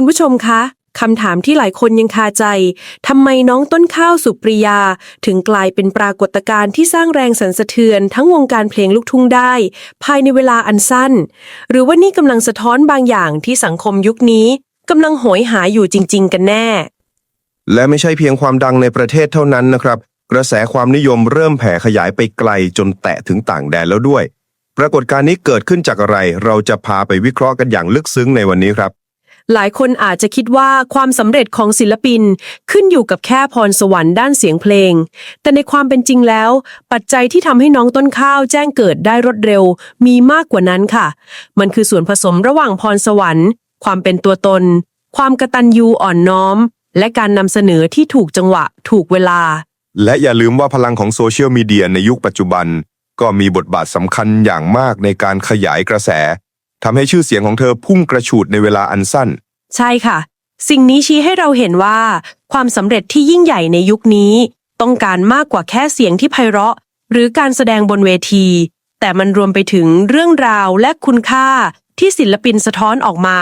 คุณผู้ชมคะคำถามที่หลายคนยังคาใจทำไมน้องต้นข้าวสุปริยา ถึงกลายเป็นปรากฏการณ์ที่สร้างแรงสั่นสะเทือน ทั้งวงการเพลงลูกทุ่งได้ ภายในเวลาอันสั้น หรือว่านี่กำลังสะท้อนบางอย่างที่สังคมยุคนี้กำลังโหยหาอยู่จริง ๆ กันแน่ และไม่ใช่เพียงความดังในประเทศเท่านั้นนะครับ กระแสความนิยมเริ่มแผ่ขยายไปไกลจนแตะถึงต่างแดนแล้วด้วย ปรากฏการณ์นี้เกิดขึ้นจากอะไร เราจะพาไปวิเคราะห์กันอย่างลึกซึ้งในวันนี้ครับ หลายคนอาจจะคิดว่าความสำเร็จของศิลปินขึ้นอยู่กับแค่พรสวรรค์ด้านเสียงเพลง แต่ในความเป็นจริงแล้ว ปัจจัยที่ทำให้น้องต้นข้าวแจ้งเกิดได้รวดเร็ว มีมากกว่านั้นค่ะ มันคือส่วนผสมระหว่างพรสวรรค์ ความเป็นตัวตน ความกระตัญญูอ่อนน้อม และการนำเสนอที่ถูกจังหวะ ถูกเวลา และอย่าลืมว่าพลังของโซเชียลมีเดียในยุคปัจจุบัน ก็มีบทบาทสำคัญอย่างมากในการขยายกระแสทำให้ชื่อเสียงของเธอพุ่งกระฉูดในเวลาอันสั้น ใช่ค่ะ สิ่งนี้ชี้ให้เราเห็นว่า ความสำเร็จที่ยิ่งใหญ่ในยุคนี้ ต้องการมากกว่าแค่เสียงที่ไพเราะ หรือการแสดงบนเวที แต่มันรวมไปถึงเรื่องราวและคุณค่าที่ศิลปินสะท้อนออกมา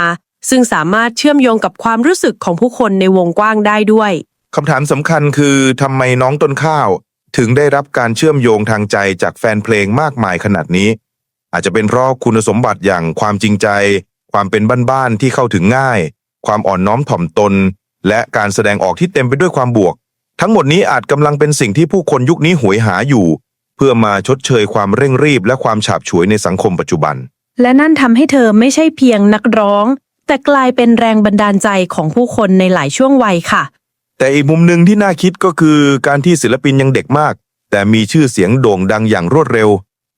ซึ่งสามารถเชื่อมโยงกับความรู้สึกของผู้คนในวงกว้างได้ด้วย คำถามสำคัญคือทำไมน้องต้นข้าว ถึงได้รับการเชื่อมโยงทางใจจากแฟนเพลงมากมายขนาดนี้ อาจจะเป็นเพราะคุณสมบัติอย่างความจริงใจ ความเป็นบ้านๆที่เข้าถึงง่าย ความอ่อนน้อมถ่อมตน และการแสดงออกที่เต็มไปด้วยความบวก ทั้งหมดนี้อาจกำลังเป็นสิ่งที่ผู้คนยุคนี้หวยหาอยู่ เพื่อมาชดเชยความเร่งรีบและความฉาบฉวยในสังคมปัจจุบัน และนั่นทำให้เธอไม่ใช่เพียงนักร้อง แต่กลายเป็นแรงบันดาลใจของผู้คนในหลายช่วงวัยค่ะ แต่อีกมุมหนึ่งที่น่าคิดก็คือการที่ศิลปินยังเด็กมาก แต่มีชื่อเสียงโด่งดังอย่างรวดเร็ว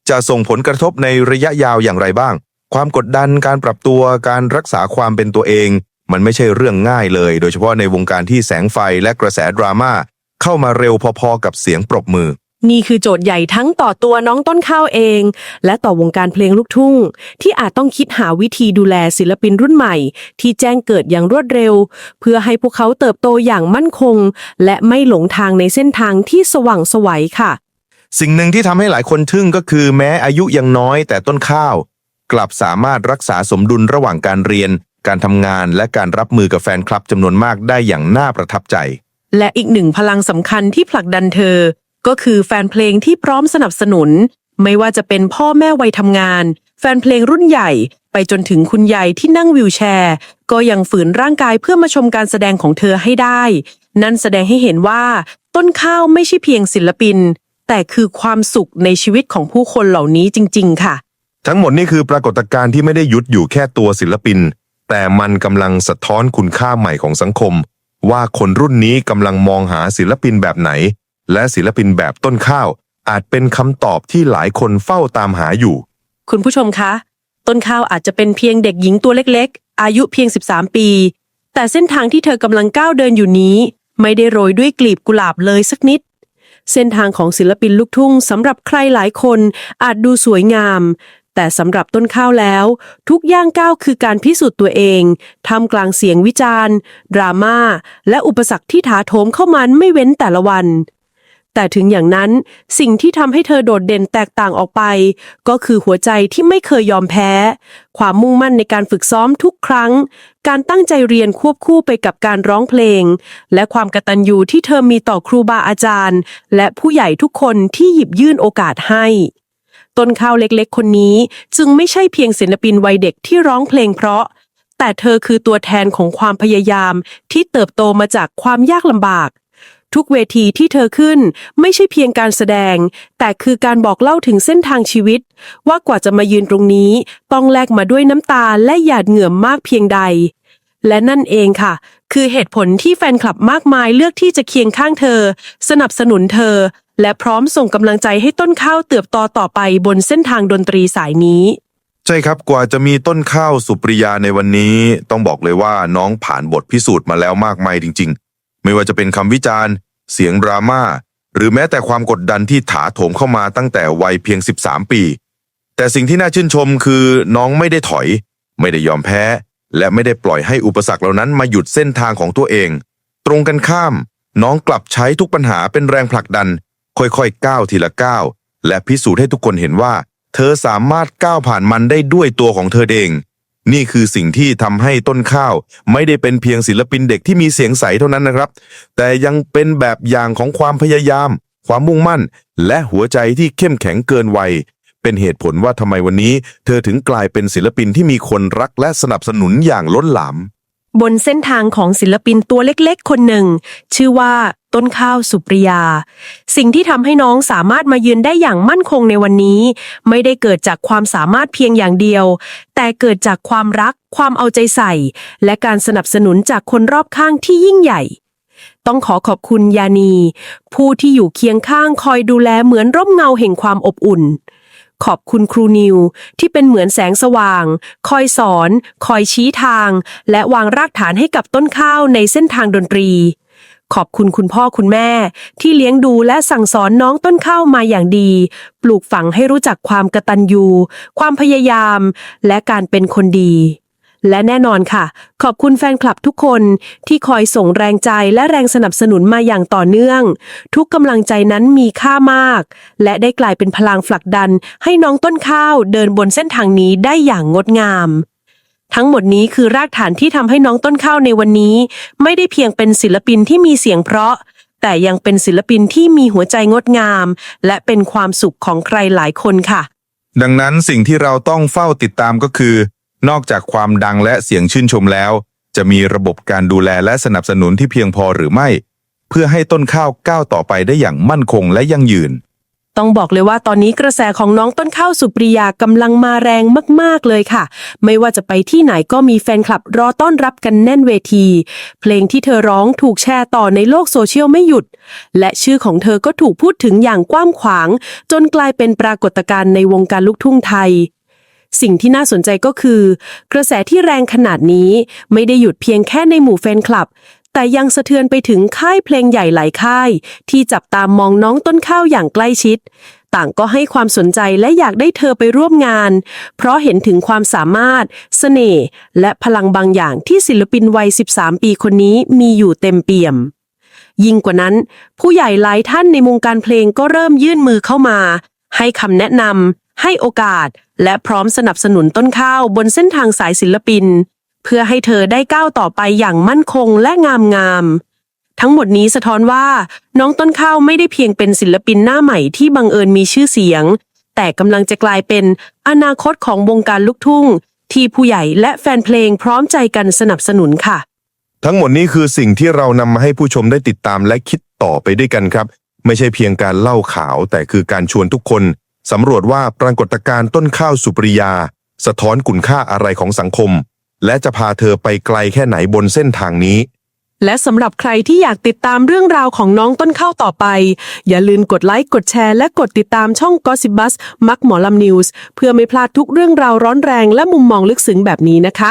จะส่งผลกระทบในระยะยาวอย่างไรบ้าง ความกดดันการปรับตัวการรักษาความเป็นตัวเอง มันไม่ใช่เรื่องง่ายเลย โดยเฉพาะในวงการที่แสงไฟและกระแสดราม่าเข้ามาเร็วพอๆกับเสียงปรบมือ นี่คือโจทย์ใหญ่ทั้งต่อตัวน้องต้นข้าวเอง และต่อวงการเพลงลูกทุ่ง ที่อาจต้องคิดหาวิธีดูแลศิลปินรุ่นใหม่ ที่แจ้งเกิดอย่างรวดเร็ว เพื่อให้พวกเขาเติบโตอย่างมั่นคง และไม่หลงทางในเส้นทางที่สว่างไสวัยค่ะ สิ่งหนึ่งที่ทำให้หลายคนทึ่งก็คือแม้อายุยังน้อยแต่ต้นข้าว กลับสามารถรักษาสมดุลระหว่างการเรียน การทำงานและการรับมือกับแฟนคลับจำนวนมากได้อย่างน่าประทับใจ และอีกหนึ่งพลังสำคัญที่ผลักดันเธอ ก็คือแฟนเพลงที่พร้อมสนับสนุน ไม่ว่าจะเป็นพ่อแม่วัยทำงาน แฟนเพลงรุ่นใหญ่ ไปจนถึงคุณยายที่นั่งวิวแชร์ ก็ยังฝืนร่างกายเพื่อมาชมการแสดงของเธอให้ได้ นั่นแสดงให้เห็นว่า ต้นข้าวไม่ใช่เพียงศิลปิน แต่คือความสุขในชีวิตของผู้คนเหล่านี้จริง ๆ ค่ะ ทั้งหมดนี่คือปรากฏการณ์ที่ไม่ได้หยุดอยู่แค่ตัวศิลปิน แต่มันกำลังสะท้อนคุณค่าใหม่ของสังคม ว่าคนรุ่นนี้กำลังมองหาศิลปินแบบไหน และศิลปินแบบต้นข้าว อาจเป็นคำตอบที่หลายคนเฝ้าตามหาอยู่ คุณผู้ชมคะ ต้นข้าวอาจจะเป็นเพียงเด็กหญิงตัวเล็กๆ อายุเพียง 13 ปี แต่เส้นทางที่เธอกำลังก้าวเดินอยู่นี้ ไม่ได้โรยด้วยกลีบกุหลาบเลยสักนิดเส้นทางของศิลปินลูกทุ่งสำหรับใครหลายคนอาจดูสวยงาม แต่สำหรับต้นข้าวแล้ว ทุกย่างก้าวคือการพิสูจน์ตัวเองทำกลางเสียงวิจารณ์ ดราม่า และอุปสรรคที่ถาโถมเข้ามาไม่เว้นแต่ละวัน แต่ถึงอย่างนั้นสิ่งที่ทำให้เธอโดดเด่นแตกต่างออกไป ก็คือหัวใจที่ไม่เคยยอมแพ้ ความมุ่งมั่นในการฝึกซ้อมทุกครั้ง การตั้งใจเรียนควบคู่ไปกับการร้องเพลง และความกตัญญูที่เธอมีต่อครูบาอาจารย์ และผู้ใหญ่ทุกคนที่หยิบยื่นโอกาสให้ ต้นข้าวเล็กๆ คนนี้จึงไม่ใช่เพียงศิลปินวัยเด็กที่ร้องเพลงเพราะ แต่เธอคือตัวแทนของความพยายามที่เติบโตมาจากความยากลำบาก ทุกเวทีที่เธอขึ้นไม่ใช่เพียงการแสดง แต่คือการบอกเล่าถึงเส้นทางชีวิต ว่ากว่าจะมายืนตรงนี้ ต้องแลกมาด้วยน้ำตาและหยาดเหงื่อมากเพียงใด และนั่นเองค่ะ คือเหตุผลที่แฟนคลับมากมายเลือกที่จะเคียงข้างเธอ สนับสนุนเธอ และพร้อมส่งกำลังใจให้ต้นข้าวเติบโตต่อไปบนเส้นทางดนตรีสายนี้ ใช่ครับกว่าจะมีต้นข้าวสุปริยาในวันนี้ ต้องบอกเลยว่าน้องผ่านบทพิสูจน์มาแล้วมากมายจริง ๆ ไม่ว่าจะเป็นคำวิจารณ์ เสียงดราม่าหรือแม้แต่ความกดดันที่ถาโถมเข้ามาตั้งแต่วัยเพียง 13 ปี แต่สิ่งที่น่าชื่นชมคือน้องไม่ได้ถอย ไม่ได้ยอมแพ้ และไม่ได้ปล่อยให้อุปสรรคเหล่านั้นมาหยุดเส้นทางของตัวเอง ตรงกันข้าม น้องกลับใช้ทุกปัญหาเป็นแรงผลักดัน ค่อยๆก้าวทีละก้าวและพิสูจน์ให้ทุกคนเห็นว่า เธอสามารถก้าวผ่านมันได้ด้วยตัวของเธอเอง นี่คือสิ่งที่ทำให้ต้นข้าว ไม่ได้เป็นเพียงศิลปินเด็กที่มีเสียงใสเท่านั้นนะครับ แต่ยังเป็นแบบอย่างของความพยายาม ความมุ่งมั่น และหัวใจที่เข้มแข็งเกินวัยเป็นเหตุผลว่าทำไมวันนี้ เธอถึงกลายเป็นศิลปินที่มีคนรักและสนับสนุนอย่างล้นหลาม บนเส้นทางของศิลปินตัวเล็กๆ คนหนึ่ง ชื่อว่า ต้นข้าวสุปริยา สิ่งที่ทำให้น้องสามารถมายืนได้อย่างมั่นคงในวันนี้ ไม่ได้เกิดจากความสามารถเพียงอย่างเดียว แต่เกิดจากความรัก ความเอาใจใส่ และการสนับสนุนจากคนรอบข้างที่ยิ่งใหญ่ ต้องขอขอบคุณยานี ผู้ที่อยู่เคียงข้างคอยดูแลเหมือนร่มเงาแห่งความอบอุ่นขอบคุณครูนิวที่เป็นเหมือนแสงสว่าง คอยสอน คอยชี้ทาง และวางรากฐานให้กับต้นข้าวในเส้นทางดนตรี ขอบคุณคุณพ่อคุณแม่ ที่เลี้ยงดูและสั่งสอนน้องต้นข้าวมาอย่างดี ปลูกฝังให้รู้จักความกตัญญู ความพยายาม และการเป็นคนดี และแน่นอนค่ะ ขอบคุณแฟนคลับทุกคนที่คอยส่งแรงใจและแรงสนับสนุนมาอย่างต่อเนื่อง ทุกกำลังใจนั้นมีค่ามาก และได้กลายเป็นพลังผลักดัน ให้น้องต้นข้าวเดินบนเส้นทางนี้ได้อย่างงดงาม ทั้งหมดนี้คือรากฐานที่ทำให้น้องต้นข้าวในวันนี้ ไม่ได้เพียงเป็นศิลปินที่มีเสียงเพราะ แต่ยังเป็นศิลปินที่มีหัวใจงดงาม และเป็นความสุขของใครหลายคนค่ะ ดังนั้นสิ่งที่เราต้องเฝ้าติดตามก็คือ นอกจากความดังและเสียงชื่นชมแล้ว จะมีระบบการดูแลและสนับสนุนที่เพียงพอหรือไม่ เพื่อให้ต้นข้าวก้าวต่อไปได้อย่างมั่นคงและยั่งยืน ต้องบอกเลยว่าตอนนี้กระแสของน้องต้นข้าวสุปริยากำลังมาแรงมากๆเลยค่ะ ไม่ว่าจะไปที่ไหนก็มีแฟนคลับรอต้อนรับกันแน่นเวที เพลงที่เธอร้องถูกแชร์ต่อในโลกโซเชียลไม่หยุด และชื่อของเธอก็ถูกพูดถึงอย่างกว้างขวาง จนกลายเป็นปรากฏการณ์ในวงการลูกทุ่งไทยสิ่งที่น่าสนใจก็คือ กระแสที่แรงขนาดนี้ไม่ได้หยุดเพียงแค่ในหมู่แฟนคลับ แต่ยังสะเทือนไปถึงค่ายเพลงใหญ่หลายค่าย ที่จับตามมองน้องต้นข้าวอย่างใกล้ชิด ต่างก็ให้ความสนใจและอยากได้เธอไปร่วมงาน เพราะเห็นถึงความสามารถเสน่ห์และพลังบางอย่างที่ศิลปินวัย 13 ปีคนนี้มีอยู่เต็มเปี่ยมยิ่งกว่านั้น ผู้ใหญ่หลายท่านในวงการเพลงก็เริ่มยื่นมือเข้ามา ให้คำแนะนำให้โอกาส และพร้อมสนับสนุนต้นข้าวบนเส้นทางสายศิลปิน พื่อให้เธอได้ก้าวต่อไปอย่างมั่นคงและงามงาม ทั้งหมดนี้สะท้อนว่าน้องต้นข้าวไม่ได้เพียงเป็นศิลปินหน้าใหม่ที่บังเอิญมีชื่อเสียง แต่กำลังจะกลายเป็นอนาคตของวงการลูกทุ่ง ที่ผู้ใหญ่และแฟนเพลงพร้อมใจกันสนับสนุนค่ะ ทั้งหมดนี้คือสิ่งที่เรานำมาให้ผู้ชมได้ติดตามและคิดต่อไปด้วยกันครับ ไม่ใช่เพียงการเล่าข่าว แต่คือการชวนทุกคนสำรวจว่าปรากฏการณ์ต้นข้าวสุปริยา สะท้อนคุณค่าอะไรของสังคม และจะพาเธอไปไกลแค่ไหนบนเส้นทางนี้ และสำหรับใครที่อยากติดตามเรื่องราวของน้องต้นข้าวต่อไป อย่าลืมกดไลค์กดแชร์และกดติดตามช่อง Gossip Bus มักหมอลำนิวส์เพื่อไม่พลาดทุกเรื่องราวร้อนแรงและมุมมองลึกซึ้งแบบนี้นะคะ